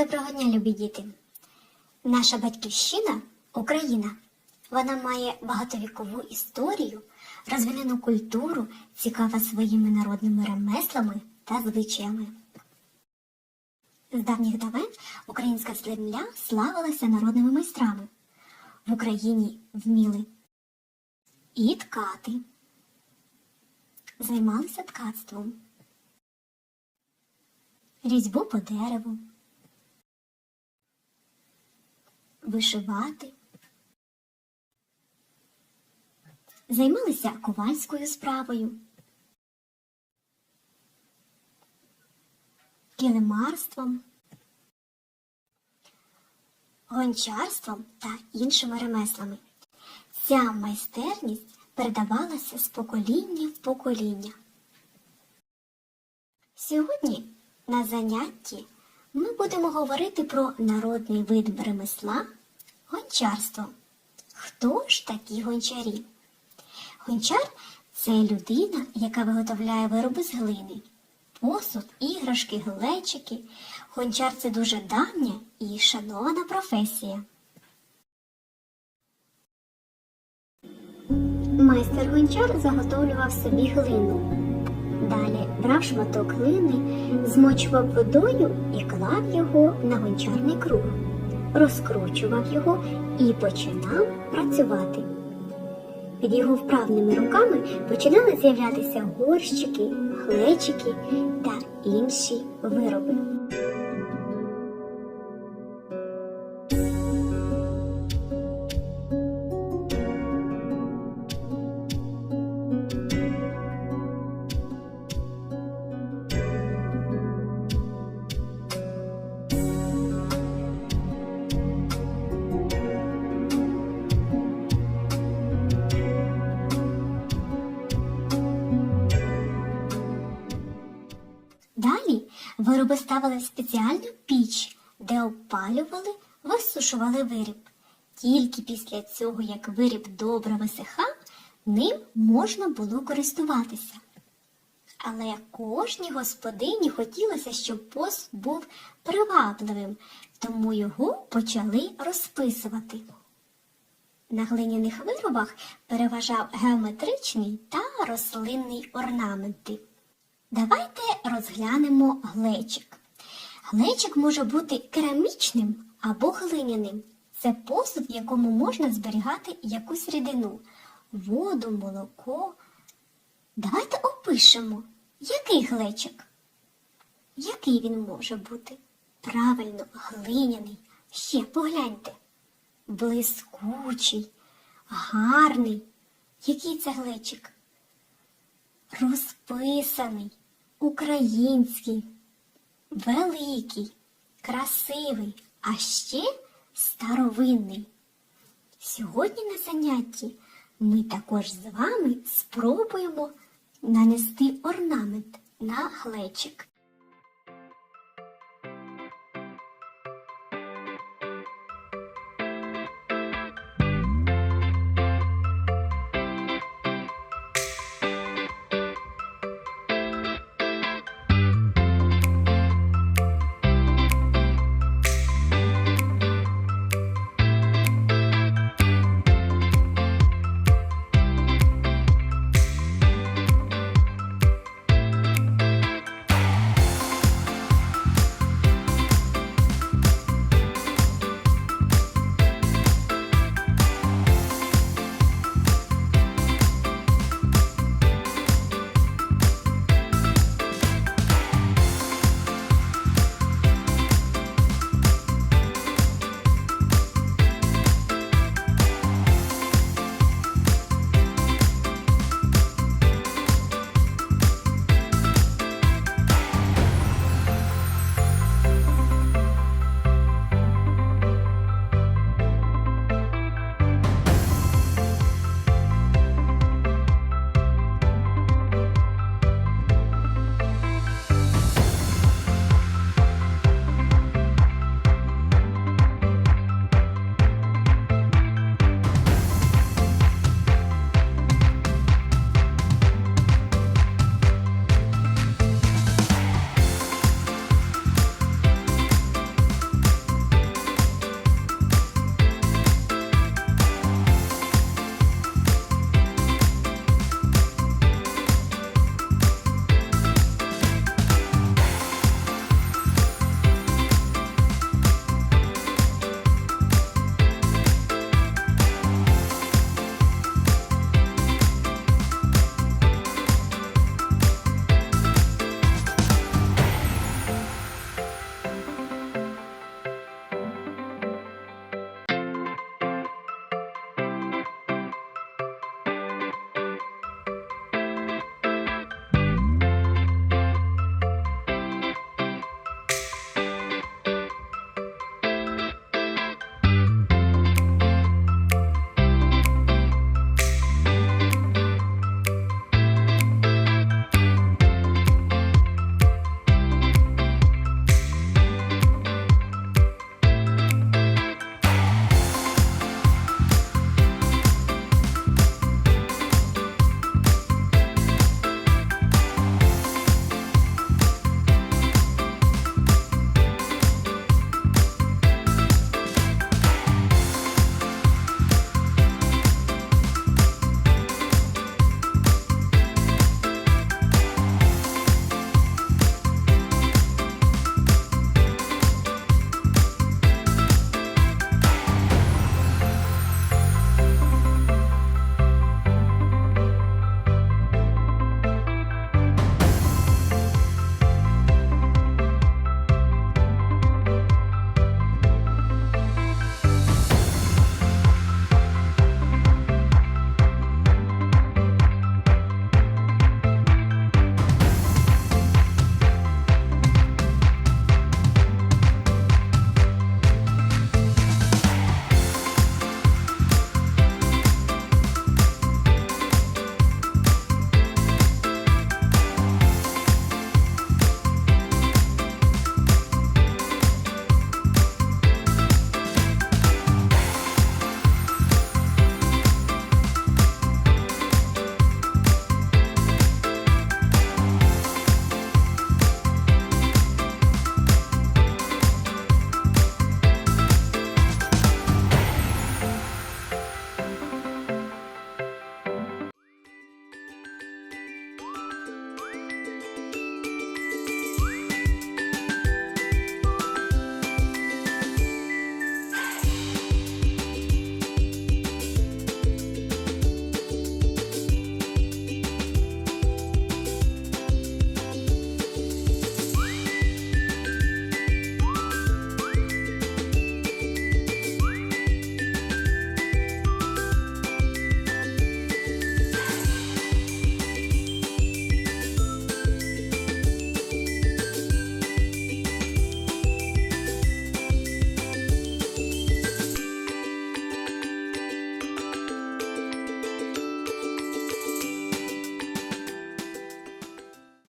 Доброго дня, любі діти! Наша батьківщина Україна. Вона має багатовікову історію, розвинену культуру, цікава своїми народними ремеслами та звичаями. З давніх давен українська земля славилася народними майстрами. В Україні вміли і ткати, займалися ткацтвом, різьбу по дереву, вишивати, займалися ковальською справою, килимарством, гончарством та іншими ремеслами. Ця майстерність передавалася з покоління в покоління. Сьогодні на занятті ми будемо говорити про народний вид ремесла гончарство. Хто ж такі гончарі? Гончар це людина, яка виготовляє вироби з глини, посуд, іграшки, глечики. Гончар це дуже давня і шанована професія. Майстер гончар заготовлював собі глину. Далі брав шматок глини, змочував водою і клав його на гончарний круг, розкручував його і починав працювати. Під його вправними руками починали з'являтися горщики, глечики та інші вироби. Вироби ставили в спеціальну піч, де опалювали, висушували виріб. Тільки після цього, як виріб добре висихав, ним можна було користуватися. Але кожній господині хотілося, щоб посуд був привабливим, тому його почали розписувати. На глиняних виробах переважав геометричний та рослинний орнаменти. Давайте розглянемо глечик. Глечик може бути керамічним або глиняним. Це посуд, в якому можна зберігати якусь рідину, воду, молоко. Давайте опишемо, який глечик. Який він може бути? Правильно, глиняний. Ще погляньте. Блискучий, гарний. Який це глечик? розписаний, український, великий, красивий, а ще старовинний. Сьогодні на занятті ми також з вами спробуємо нанести орнамент на глечик.